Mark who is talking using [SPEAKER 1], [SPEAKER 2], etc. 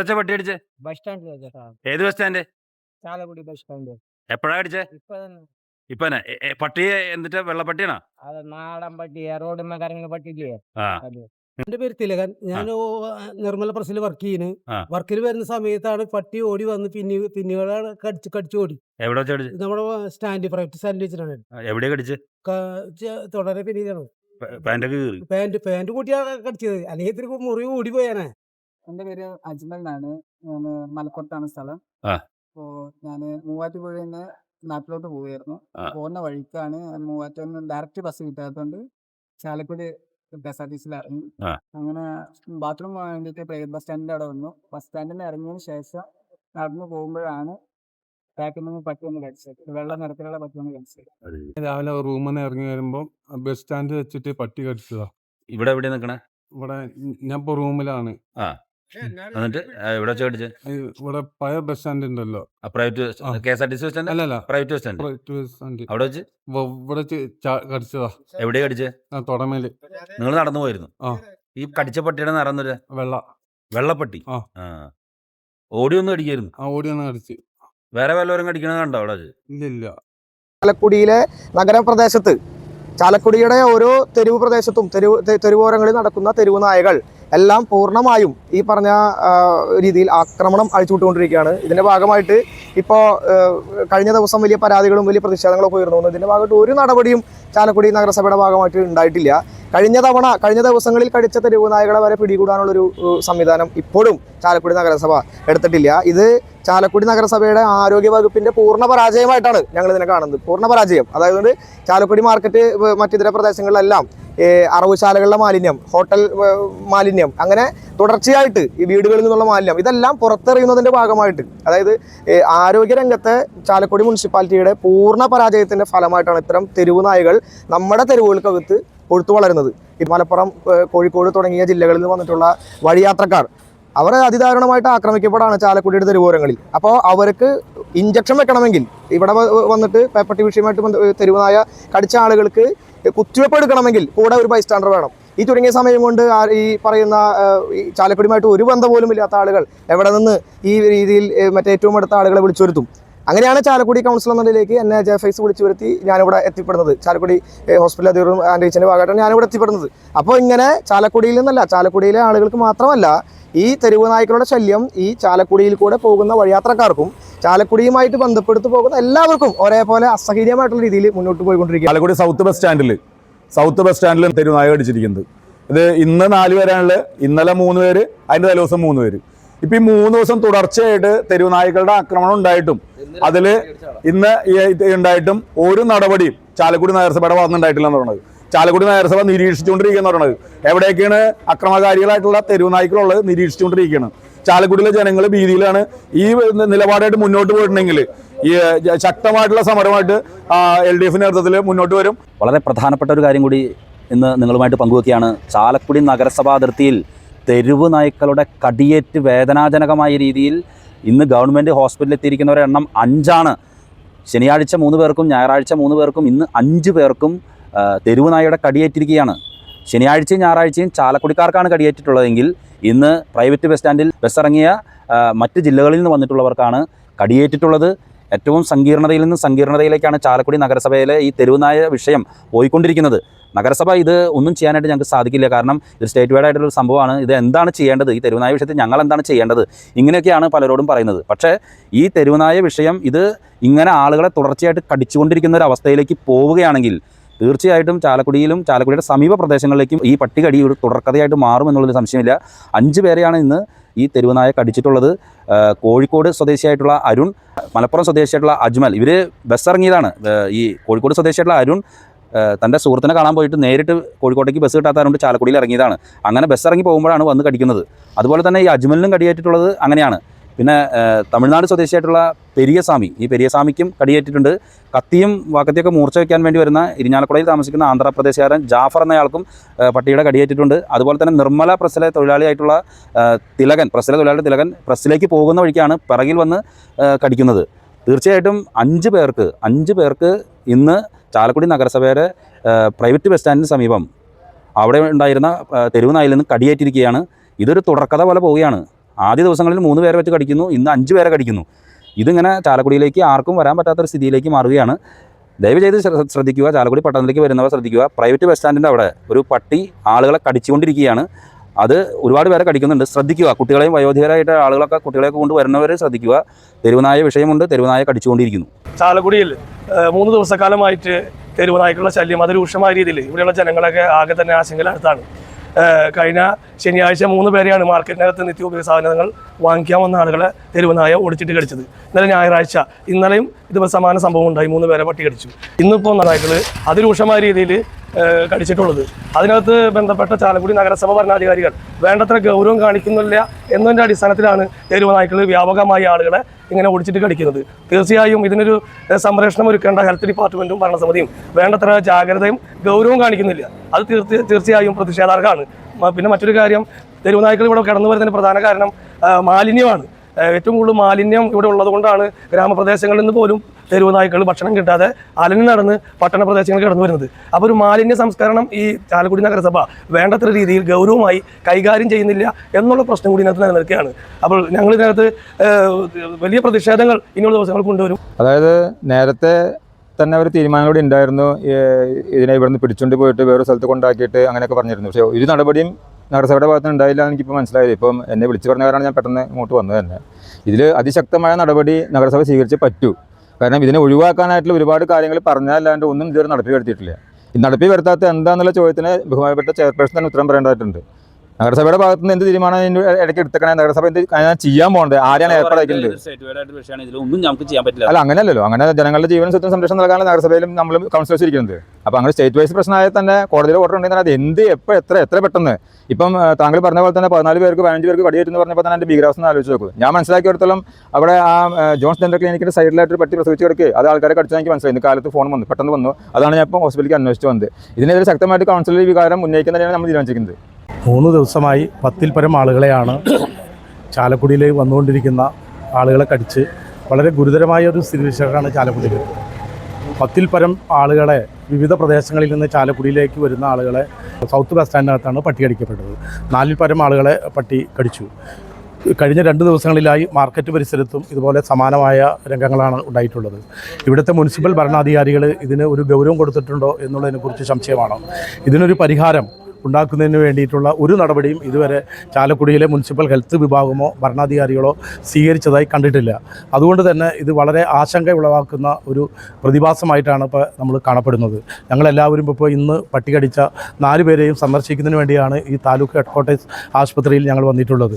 [SPEAKER 1] എവിടെ വെച്ചാ പട്ടി അടിച്ചേ?
[SPEAKER 2] ബസ് സ്റ്റാൻഡിൽ ചേട്ടാ
[SPEAKER 1] ഏത് bus stand?
[SPEAKER 2] Chalakudy bus stand.
[SPEAKER 1] എപ്പോഴാ അടിച്ചേ?
[SPEAKER 2] ഇപ്പൊ തന്നെ.
[SPEAKER 1] ഇപ്പൊ തന്നെ. എ- എ, പട്ടിയെ എന്നിട്ട് വെള്ളപ്പട്ടിയാണോ?
[SPEAKER 2] അത് നാടൻ പട്ടി കറങ്ങുന്ന പട്ടിയില്ലേ?
[SPEAKER 1] ആ.
[SPEAKER 2] അത്.
[SPEAKER 3] എന്റെ പേര് തിലകൻ. ഞാൻ നിർമ്മല പ്രസിൽ വർക്ക് ചെയ്യുന്നു
[SPEAKER 1] ആ.
[SPEAKER 3] വർക്കിൽ വരുന്ന സമയത്താണ് പട്ടി ഓടി വന്ന് പിന്നെ പിന്നീടാണ് കടിച്ച് കടിച്ചു ഓടി.
[SPEAKER 1] എവിടെ വെച്ചാ അടിച്ചേ?
[SPEAKER 3] ഇത് നമ്മുടെ സ്റ്റാൻഡ് പ്രൈവറ്റ് സ്റ്റാൻഡ് വെച്ചിട്ടാണ്.
[SPEAKER 1] ആ, എവിടെയാ കടിച്ചേ?
[SPEAKER 3] ക- ചെ- തുടരെ പിന്നീടാണ്
[SPEAKER 1] കീറി.
[SPEAKER 3] പാന്റ് പാന്റ് കൂട്ടിയാണ് കടിച്ചത്. അല്ലെങ്കിൽ ഇത്തിരി മുറി ഓടി പോയാനെ
[SPEAKER 4] എന്റെ പേര് അജ്മൽ എന്നാണ്. ഞാൻ മലപ്പുറത്താണ് സ്ഥലം.
[SPEAKER 1] ആ.
[SPEAKER 4] ഞാൻ ഞാൻ മൂവാറ്റുപുഴയിൽ നിന്ന് നാട്ടിലോട്ട് പോവുകയായിരുന്നു.
[SPEAKER 1] ആ.
[SPEAKER 4] പോകുന്ന വഴിക്കാണ് നിന്ന് ഡയറക്റ്റ് ബസ് കിട്ടാത്തതുകൊണ്ട് Chalakudy K S R T സിയിൽ ഇറങ്ങി.
[SPEAKER 1] ആ.
[SPEAKER 4] അങ്ങനെ ബാത്റൂം പോകാൻ വേണ്ടിയിട്ട് പ്രൈവറ്റ് ബസ് സ്റ്റാൻഡിന്റെ അവിടെ വന്നു. ബസ് സ്റ്റാൻഡിൽ നിന്ന് ഇറങ്ങിയതിന് ശേഷം നടന്നു പോകുമ്പോഴാണ് ബാക്കിൽ നിന്ന് പട്ടി കടിച്ചത്. വെള്ള നിറത്തിലുള്ള പട്ടി ഒന്ന് കടിച്ചത്.
[SPEAKER 5] രാവിലെ റൂമിൽ നിന്ന് ഇറങ്ങി വരുമ്പോൾ ബസ് സ്റ്റാൻഡ് വെച്ചിട്ട് പട്ടി കടിച്ചതാ.
[SPEAKER 1] ഇവിടെ എവിടെ
[SPEAKER 5] ഇവിടെ ഞാൻ ഇപ്പോൾ റൂമിലാണ്
[SPEAKER 1] എന്നിട്ട് എവിടെ വെച്ചാ കടിച്ചേ?
[SPEAKER 5] ഇവിടെ പഴയ ബസ് സ്റ്റാൻഡ് ഉണ്ടല്ലോ.
[SPEAKER 1] Private. K S R T C stand
[SPEAKER 5] അല്ലല്ല.
[SPEAKER 1] Private bus stand
[SPEAKER 5] private bus stand
[SPEAKER 1] അവിടെ വെച്ച്?
[SPEAKER 5] ഇവിടെ കടിച്ചതാ.
[SPEAKER 1] എവിടെയാ കടിച്ചേ?
[SPEAKER 5] ആ തുടമേൽ.
[SPEAKER 1] നിങ്ങൾ നടന്നു പോയിരുന്നു? ഈ കടിച്ച പട്ടിയുടെ നിറന്നു എന്നൊരു
[SPEAKER 5] വെള്ള.
[SPEAKER 1] വെള്ളപ്പട്ടി?
[SPEAKER 5] ആ.
[SPEAKER 1] ഓടി ഒന്ന് കടിക്കായിരുന്നു
[SPEAKER 5] ആ ഓടി വന്ന് കടിച്ച്.
[SPEAKER 1] വേറെ വല്ലവരും കടിക്കണത് കണ്ടോ അവിടെ ഇല്ലില്ല.
[SPEAKER 5] ഇല്ല ഇല്ല
[SPEAKER 6] ചാലക്കുടിയിലെ നഗരപ്രദേശത്ത് ചാലക്കുടിയുടെ ഓരോ തെരുവ് പ്രദേശത്തും തെരുവ് തെരുവോരങ്ങളിൽ നടക്കുന്ന തെരുവ് നായകൾ എല്ലാം പൂർണമായും ഈ പറഞ്ഞ രീതിയിൽ ആക്രമണം അഴിച്ചുവിട്ടുകൊണ്ടിരിക്കുകയാണ്. ഇതിന്റെ ഭാഗമായിട്ട് ഇപ്പോൾ കഴിഞ്ഞ ദിവസം വലിയ പരാതികളും വലിയ പ്രതിഷേധങ്ങളൊക്കെ ഉയർന്നു. വന്നു ഇതിന്റെ ഭാഗമായിട്ട് ഒരു നടപടിയും ചാലക്കുടി നഗരസഭയുടെ ഭാഗമായിട്ട് ഉണ്ടായിട്ടില്ല. കഴിഞ്ഞ തവണ കഴിഞ്ഞ ദിവസങ്ങളിൽ കഴിച്ച തെരുവ് നായകളെ വരെ പിടികൂടാനുള്ളൊരു സംവിധാനം ഇപ്പോഴും ചാലക്കുടി നഗരസഭ എടുത്തിട്ടില്ല. ഇത് ചാലക്കുടി നഗരസഭയുടെ ആരോഗ്യ വകുപ്പിന്റെ പൂർണ പരാജയമായിട്ടാണ് ഞങ്ങൾ ഇതിനെ കാണുന്നത്. പൂർണ പരാജയം. അതായത് ചാലക്കുടി മാർക്കറ്റ് മറ്റിതര പ്രദേശങ്ങളിലെല്ലാം അറവുശാലകളിലെ മാലിന്യം ഹോട്ടൽ മാലിന്യം അങ്ങനെ തുടർച്ചയായിട്ട് ഈ വീടുകളിൽ നിന്നുള്ള മാലിന്യം ഇതെല്ലാം പുറത്തെറിയുന്നതിന്റെ ഭാഗമായിട്ട് അതായത് ആരോഗ്യ ആരോഗ്യരംഗത്തെ ചാലക്കുടി മുനിസിപ്പാലിറ്റിയുടെ പൂർണ പരാജയത്തിന്റെ ഫലമായിട്ടാണ് ഇത്തരം തെരുവ് നായകൾ നമ്മുടെ തെരുവുകൾക്കകത്ത് കൊഴുത്തു വളരുന്നത്. ഈ മലപ്പുറം കോഴിക്കോട് തുടങ്ങിയ ജില്ലകളിൽ നിന്ന് വന്നിട്ടുള്ള വഴിയാത്രക്കാർ. അവർ അതിദാരുണമായിട്ട് ആക്രമിക്കപ്പെടാണ് ചാലക്കുടിയുടെ തെരുവോരങ്ങളിൽ. അപ്പോൾ അവർക്ക് ഇഞ്ചക്ഷൻ വെക്കണമെങ്കിൽ ഇവിടെ വന്നിട്ട് പേപ്പട്ടി വിഷയമായിട്ട് തെരുവുനായ കടിച്ച ആളുകൾക്ക് കുത്തിവെപ്പ് എടുക്കണമെങ്കിൽ കൂടെ ഒരു ബൈസ്റ്റാൻഡർ വേണം. ഈ തുടങ്ങിയ സമയം കൊണ്ട് ആ ഈ പറയുന്ന ഈ ചാലക്കുടിയുമായിട്ട് ഒരു ബന്ധം പോലും ഇല്ലാത്ത ആളുകൾ എവിടെ നിന്ന് ഈ രീതിയിൽ മറ്റേ ഏറ്റവും അടുത്ത ആളുകളെ വിളിച്ചു വരുത്തും അങ്ങനെയാണ് ചാലക്കുടി കൗൺസിൽ നിലയിലേക്ക് എന്നെ ജെ ഫൈസ് വിളിച്ചു വരുത്തി ഞാനിവിടെ എത്തിപ്പെടുന്നത്. ചാലക്കുടി ഹോസ്പിറ്റൽ അധികൃതരും ആൻഡ് ഏച്ചിന്റെ ഭാഗമായിട്ടാണ് ഞാനിവിടെ എത്തിപ്പെടുന്നത്. അപ്പോൾ ഇങ്ങനെ ചാലക്കുടിയിൽ നിന്നല്ല ചാലക്കുടിയിലെ ആളുകൾക്ക് മാത്രമല്ല ഈ തെരുവ് നായ്ക്കളുടെ ശല്യം ഈ ചാലക്കുടിയിൽ കൂടെ പോകുന്ന വഴിയാത്രക്കാർക്കും ചാലക്കുടിയുമായിട്ട് ബന്ധപ്പെടുത്ത് പോകുന്ന എല്ലാവർക്കും ഒരേപോലെ അസഹനീയമായിട്ടുള്ള രീതിയിൽ മുന്നോട്ട് പോയിക്കൊണ്ടിരിക്കുക
[SPEAKER 7] ചാലക്കുടി സൗത്ത് ബസ് സ്റ്റാൻഡിൽ സൗത്ത് ബസ് സ്റ്റാൻഡിൽ തെരുവ് നായ അടിച്ചിരിക്കുന്നത്. ഇത് ഇന്ന് നാല് പേരാണുള്ളത്. ഇന്നലെ മൂന്ന് പേര് അതിന്റെ തലേദിവസം മൂന്ന് പേര്. ഇപ്പം ഈ മൂന്ന് ദിവസം തുടർച്ചയായിട്ട് തെരുവ് നായ്ക്കളുടെ ആക്രമണം ഉണ്ടായിട്ടും അതിൽ ഇന്ന് ഉണ്ടായിട്ടും ഒരു നടപടിയും ചാലക്കുടി നഗരസഭയുടെ ഭാഗത്തുനിന്നുണ്ടായിട്ടില്ല എന്ന് പറയുന്നത് ചാലക്കുടി നഗരസഭ നിരീക്ഷിച്ചുകൊണ്ടിരിക്കുക എന്ന് പറയുന്നത് എവിടെയൊക്കെയാണ് അക്രമകാരികളായിട്ടുള്ള തെരുവുനായ്ക്കളുള്ളത് നിരീക്ഷിച്ചുകൊണ്ടിരിക്കുകയാണ്. ചാലക്കുടിയിലെ ജനങ്ങൾ ഭീതിയിലാണ് ഈ നിലപാടായിട്ട് മുന്നോട്ട് പോയിട്ടുണ്ടെങ്കിൽ ഈ ശക്തമായിട്ടുള്ള സമരമായിട്ട് എൽ ഡി എഫ് നേതൃത്വത്തിൽ മുന്നോട്ട് വരും.
[SPEAKER 8] വളരെ പ്രധാനപ്പെട്ട ഒരു കാര്യം കൂടി ഇന്ന് നിങ്ങളുമായിട്ട് പങ്കുവെക്കുകയാണ്. ചാലക്കുടി നഗരസഭാ അതിർത്തിയിൽ തെരുവ് നായ്ക്കളുടെ കടിയേറ്റ് വേദനാജനകമായ രീതിയിൽ ഇന്ന് ഗവൺമെന്റ് ഹോസ്പിറ്റലിൽ എത്തിയിരിക്കുന്നവരുടെ എണ്ണം അഞ്ചാണ്. ശനിയാഴ്ച മൂന്ന് പേർക്കും ഞായറാഴ്ച മൂന്ന് പേർക്കും ഇന്ന് അഞ്ച് പേർക്കും തെരുവ് നായയുടെ കടിയേറ്റിരിക്കുകയാണ്. ശനിയാഴ്ചയും ഞായറാഴ്ചയും ചാലക്കുടിക്കാർക്കാണ് കടിയേറ്റിട്ടുള്ളതെങ്കിൽ ഇന്ന് പ്രൈവറ്റ് ബസ് സ്റ്റാൻഡിൽ ബസ് ഇറങ്ങിയ മറ്റ് ജില്ലകളിൽ നിന്ന് വന്നിട്ടുള്ളവർക്കാണ് കടിയേറ്റിട്ടുള്ളത്. ഏറ്റവും സങ്കീർണതയിൽ നിന്ന് സങ്കീർണതയിലേക്കാണ് ചാലക്കുടി നഗരസഭയിലെ ഈ തെരുവുനായ വിഷയം പോയിക്കൊണ്ടിരിക്കുന്നത്. നഗരസഭ ഇത് ഒന്നും ചെയ്യാനായിട്ട് ഞങ്ങൾക്ക് സാധിക്കില്ല. കാരണം ഇത് സ്റ്റേറ്റ് വൈഡ് ആയിട്ടുള്ള സംഭവമാണ്. ഇത് എന്താണ് ചെയ്യേണ്ടത്? ഈ തെരുവുനായ വിഷയത്തിൽ ഞങ്ങൾ എന്താണ് ചെയ്യേണ്ടത്? ഇങ്ങനെയൊക്കെയാണ് പലരോടും പറയുന്നത്. പക്ഷേ ഈ തെരുവുനായ വിഷയം ഇത് ഇങ്ങനെ ആളുകളെ തുടർച്ചയായിട്ട് കടിച്ചുകൊണ്ടിരിക്കുന്ന ഒരു അവസ്ഥയിലേക്ക് പോവുകയാണെങ്കിൽ തീർച്ചയായിട്ടും ചാലക്കുടിയിലും ചാലക്കുടിയുടെ സമീപ പ്രദേശങ്ങളിലേക്കും ഈ പട്ടികടി ഒരു തുടർക്കഥയായിട്ട് മാറുമെന്നുള്ളൊരു സംശയമില്ല. അഞ്ച് പേരെയാണ് ഇന്ന് ഈ തെരുവുനായ കടിച്ചിട്ടുള്ളത് കോഴിക്കോട് സ്വദേശിയായിട്ടുള്ള അരുൺ മലപ്പുറം സ്വദേശിയായിട്ടുള്ള അജ്മൽ. ഇവർ ബസ് ഇറങ്ങിയതാണ്. ഈ കോഴിക്കോട് സ്വദേശിയായിട്ടുള്ള അരുൺ തന്റെ സുഹൃത്തിനെ കാണാൻ പോയിട്ട് നേരിട്ട് കോഴിക്കോട്ടേക്ക് ബസ് കിട്ടാത്തതുകൊണ്ട് ചാലക്കുടിയിൽ ഇറങ്ങിയതാണ്. അങ്ങനെ ബസ് ഇറങ്ങി പോകുമ്പോഴാണ് വന്ന് കടിക്കുന്നത്. അതുപോലെ തന്നെ ഈ അജ്മലിനും കടിയേറ്റിട്ടുള്ളത് അങ്ങനെയാണ്. പിന്നെ തമിഴ്നാട് സ്വദേശിയായിട്ടുള്ള പെരിയസ്വാമി ഈ പെരിയസ്വാമിക്കും കടിയേറ്റിട്ടുണ്ട്. കത്തിയും വാക്കത്തിയൊക്കെ മൂർച്ച വയ്ക്കാൻ വേണ്ടി വരുന്ന ഇരിഞ്ഞാലക്കുടയിൽ താമസിക്കുന്ന ആന്ധ്രാപ്രദേശുകാരൻ ജാഫർ എന്നയാൾക്കും പട്ടിയുടെ കടിയേറ്റിട്ടുണ്ട്. അതുപോലെ തന്നെ നിർമ്മല പ്രസിലെ തൊഴിലാളിയായിട്ടുള്ള തിലകൻ പ്രസിലെ തൊഴിലാളി തിലകൻ പ്രസിലേക്ക് പോകുന്ന വഴിക്കാണ് പിറകിൽ വന്ന് കടിക്കുന്നത്. തീർച്ചയായിട്ടും അഞ്ച് പേർക്ക് അഞ്ച് പേർക്ക് ഇന്ന് ചാലക്കുടി നഗരസഭയുടെ പ്രൈവറ്റ് ബസ് സ്റ്റാൻഡിന് സമീപം അവിടെ ഉണ്ടായിരുന്ന തെരുവ് നായിൽ നിന്ന് കടിയേറ്റിരിക്കുകയാണ്. ഇതൊരു തുടർക്കഥ പോലെ പോവുകയാണ്. ആദ്യ ദിവസങ്ങളിൽ മൂന്ന് പേരെ വെച്ച് കടിക്കുന്നു ഇന്ന് അഞ്ച് പേരെ കടിക്കുന്നു. ഇതിങ്ങനെ ചാലക്കുടിയിലേക്ക് ആർക്കും വരാൻ പറ്റാത്തൊരു സ്ഥിതിയിലേക്ക് മാറുകയാണ്. ദയവ് ചെയ്ത് ശ്രദ്ധിക്കുക ചാലക്കുടി പട്ടണത്തിലേക്ക് വരുന്നവർ ശ്രദ്ധിക്കുക. പ്രൈവറ്റ് ബസ് സ്റ്റാൻഡിന്റെ അവിടെ ഒരു പട്ടി ആളുകളെ കടിച്ചുകൊണ്ടിരിക്കുകയാണ്. അത് ഒരുപാട് പേരെ കടിക്കുന്നുണ്ട്. ശ്രദ്ധിക്കുക കുട്ടികളെയും വയോധികരായിട്ട് ആളുകളൊക്കെ കുട്ടികളെയൊക്കെ കൊണ്ട് വരുന്നവരെ ശ്രദ്ധിക്കുക. തെരുവുനായ വിഷയമുണ്ട് തെരുവുനായ കടിച്ചുകൊണ്ടിരിക്കുന്നു.
[SPEAKER 9] ചാലക്കുടിയിൽ മൂന്ന് ദിവസക്കാലമായിട്ട് തെരുവ് നായ്ക്കളുടെ ശല്യം അതിരൂക്ഷമായ രീതിയിൽ ഇവിടെയുള്ള ജനങ്ങളൊക്കെ ആകെ തന്നെ ആശങ്കയിലടുത്താണ് കഴിഞ്ഞ ശനിയാഴ്ച മൂന്ന് പേരെയാണ് മാർക്കറ്റിനകത്ത് നിത്യോപയോഗ സാധനങ്ങൾ വാങ്ങിക്കാൻ വന്ന ആളുകളെ തെരുവ് നായ ഓടിച്ചിട്ട് കടിച്ചത്. ഇന്നലെ ഞായറാഴ്ച ഇന്നലെയും ഇതുപോലെ സമാന സംഭവം ഉണ്ടായി. മൂന്ന് പേരെ പട്ടി കടിച്ചു. ഇന്നിപ്പോൾ നായ്ക്കൾ അതിരൂക്ഷമായ രീതിയിൽ കടിച്ചിട്ടുള്ളത്. അതിനകത്ത് ബന്ധപ്പെട്ട ചാലക്കുടി നഗരസഭ ഭരണാധികാരികൾ വേണ്ടത്ര ഗൗരവം കാണിക്കുന്നില്ല എന്നതിന്റെ അടിസ്ഥാനത്തിലാണ് തെരുവ് നായ്ക്കൾ വ്യാപകമായി ആളുകളെ ഇങ്ങനെ ഓടിച്ചിട്ട് കടിക്കുന്നത് തീർച്ചയായും ഇതിനൊരു സംരക്ഷണം ഒരുക്കേണ്ട ഹെൽത്ത് ഡിപ്പാർട്ട്മെന്റും ഭരണസമിതിയും വേണ്ടത്ര ജാഗ്രതയും ഗൗരവവും കാണിക്കുന്നില്ല. അത് തീർച്ച തീർച്ചയായും പ്രതിഷേധാർഹമാണ്. പിന്നെ മറ്റൊരു കാര്യം തെരുവ് നായ്ക്കൾ ഇവിടെ കടന്നു വരുന്നതിന് പ്രധാന കാരണം മാലിന്യമാണ്. ഏറ്റവും കൂടുതൽ മാലിന്യം ഇവിടെ ഉള്ളത് കൊണ്ടാണ് ഗ്രാമപ്രദേശങ്ങളിൽ നിന്ന് പോലും തെരുവ് നായ്ക്കൾ ഭക്ഷണം കിട്ടാതെ അലഞ്ഞു നടന്ന് പട്ടണ പ്രദേശങ്ങളിൽ കടന്നു വരുന്നത്. അപ്പോൾ ഒരു മാലിന്യ സംസ്കരണം ഈ ചാലക്കുടി നഗരസഭ വേണ്ടത്ര രീതിയിൽ ഗൗരവമായി കൈകാര്യം ചെയ്യുന്നില്ല എന്നുള്ള പ്രശ്നം കൂടി ഇതിനകത്ത് നിലനിൽക്കുകയാണ്. അപ്പോൾ ഞങ്ങൾ ഇതിനകത്ത് വലിയ പ്രതിഷേധങ്ങൾ ഇനിയുള്ള ദിവസങ്ങൾ കൊണ്ടുവരും.
[SPEAKER 10] അതായത് നേരത്തെ തന്നെ ഒരു തീരുമാനങ്ങളോട് ഉണ്ടായിരുന്നു ഏഹ് ഇതിനെ ഇവിടുന്ന് പിടിച്ചുകൊണ്ട് പോയിട്ട് വേറെ സ്ഥലത്ത് കൊണ്ടാക്കിയിട്ട് അങ്ങനെയൊക്കെ പറഞ്ഞിരുന്നു. പക്ഷേ ഒരു നടപടിയും നഗരസഭയുടെ ഭാഗത്ത് ഉണ്ടായില്ല എനിക്കിപ്പോൾ മനസ്സിലായത് ഇപ്പം എന്നെ വിളിച്ചു പറഞ്ഞ കാരണം ഞാൻ പെട്ടെന്ന് ഇങ്ങോട്ട് വന്നത് തന്നെ. ഇതിൽ അതിശക്തമായ നടപടി നഗരസഭ സ്വീകരിച്ച് പറ്റൂ. കാരണം ഇതിനെ ഒഴിവാക്കാനായിട്ടുള്ള ഒരുപാട് കാര്യങ്ങൾ പറഞ്ഞാലാണ്ട് ഒന്നും ഇതുവരെ നടപ്പി വരുത്തിയിട്ടില്ല നടപ്പി വരുത്താത്ത എന്താണെന്നുള്ള ചോദ്യത്തിന് ബഹുമാനപ്പെട്ട ചെയർപേഴ്സൺ തന്നെ ഉത്തരം പറയേണ്ടതായിട്ടുണ്ട്. നഗരസഭയുടെ ഭാഗത്ത് നിന്ന് എന്ത് തീരുമാനം ഇടയ്ക്ക് എടുത്തേക്കണേ? നഗരസഭ എന്ത് ചെയ്യാൻ പോകുന്നത് ആരെയാണ്
[SPEAKER 8] ഏർപ്പെടുത്തിയത്
[SPEAKER 10] അല്ല അങ്ങനെയല്ലല്ലോ. അങ്ങനെ ജനങ്ങളുടെ ജീവനും സ്വത്തും സംരക്ഷണം നൽകാനുള്ള നഗരസഭയിലും നമ്മൾ കൗൺസിലേഴ്സ് ഇരിക്കുന്നത് അപ്പോൾ അങ്ങനെ സ്റ്റേറ്റ് വൈസ് പ്രശ്നമായാൽ തന്നെ കോടതിയിൽ ഓർഡർ ഉണ്ടെങ്കിൽ അത് എന്ത് എപ്പോൾ എത്ര എത്ര പെട്ടെന്ന്? ഇപ്പം താങ്കൾ പറഞ്ഞ പോലെ തന്നെ പതിനാല് പേർക്ക് പതിനഞ്ച് പേർക്ക് കടിയേറ്റെന്ന് പറഞ്ഞപ്പോൾ തന്നെ എന്റെ ഭീകരാവസ്ഥ ആലോചിച്ച് നോക്കും. ഞാൻ മനസ്സിലാക്കിയിടത്തോളം അവിടെ ആ ജോൺസ് ഡെന്റൽ ക്ലിനിക്കിന്റെ സൈഡിലായിട്ട് ഒരു പട്ടി പ്രസവിച്ച് കിടക്കുക അത് ആൾക്കാരെ കടിച്ചാൽ എനിക്ക് മനസ്സിലായി. ഇന്ന് കാലത്ത് ഫോൺ വന്നു. പെട്ടെന്ന് വന്നു. അതാണ് ഞാൻ ഇപ്പോൾ ഹോസ്പിറ്റലിലേക്ക് അന്വേഷിച്ച് വന്നത്. ഇതിനെതിരെ ശക്തമായിട്ട് കൗൺസിലിൽ വികാരം ഉന്നയിക്കുന്നതിനാണ് നമ്മൾ തീരുമാനിച്ചിരിക്കുന്നത്.
[SPEAKER 11] മൂന്ന് ദിവസമായി പത്തിൽ പരം ആളുകളെയാണ് ചാലക്കുടിയിൽ വന്നുകൊണ്ടിരിക്കുന്ന ആളുകളെ കടിച്ച് വളരെ ഗുരുതരമായ ഒരു സ്ഥിതി സ്ഥിതിവിശേഷമാണ് ചാലക്കുടിയിൽ പത്തിൽ പരം ആളുകളെ വിവിധ പ്രദേശങ്ങളിൽ നിന്ന് ചാലക്കുടിയിലേക്ക് വരുന്ന ആളുകളെ സൗത്ത് ബസ് സ്റ്റാൻഡിനകത്താണ് പട്ടി കടിക്കപ്പെട്ടത്. നാലിൽ പരം ആളുകളെ പട്ടി കടിച്ചു. കഴിഞ്ഞ രണ്ട് ദിവസങ്ങളിലായി മാർക്കറ്റ് പരിസരത്തും ഇതുപോലെ സമാനമായ രംഗങ്ങളാണ് ഉണ്ടായിട്ടുള്ളത്. ഇവിടുത്തെ മുനിസിപ്പൽ ഭരണാധികാരികൾ ഇതിന് ഒരു ഗൗരവം കൊടുത്തിട്ടുണ്ടോ എന്നുള്ളതിനെക്കുറിച്ച് സംശയമാണ്. ഇതിനൊരു പരിഹാരം ഉണ്ടാക്കുന്നതിന് വേണ്ടിയിട്ടുള്ള ഒരു നടപടിയും ഇതുവരെ ചാലക്കുടിയിലെ മുനിസിപ്പൽ ഹെൽത്ത് വിഭാഗമോ ഭരണാധികാരികളോ സ്വീകരിച്ചതായി കണ്ടിട്ടില്ല. അതുകൊണ്ട് തന്നെ ഇത് വളരെ ആശങ്ക ഉളവാക്കുന്ന ഒരു പ്രതിഭാസമായിട്ടാണ് ഇപ്പോൾ നമ്മൾ കാണപ്പെടുന്നത്. ഞങ്ങളെല്ലാവരും ഇപ്പോൾ ഇന്ന് പട്ടികടിച്ച നാല് പേരെയും സന്ദർശിക്കുന്നതിന് വേണ്ടിയാണ് ഈ താലൂക്ക് ഹെഡ് ക്വാർട്ടേഴ്സ് ആശുപത്രിയിൽ ഞങ്ങൾ വന്നിട്ടുള്ളത്.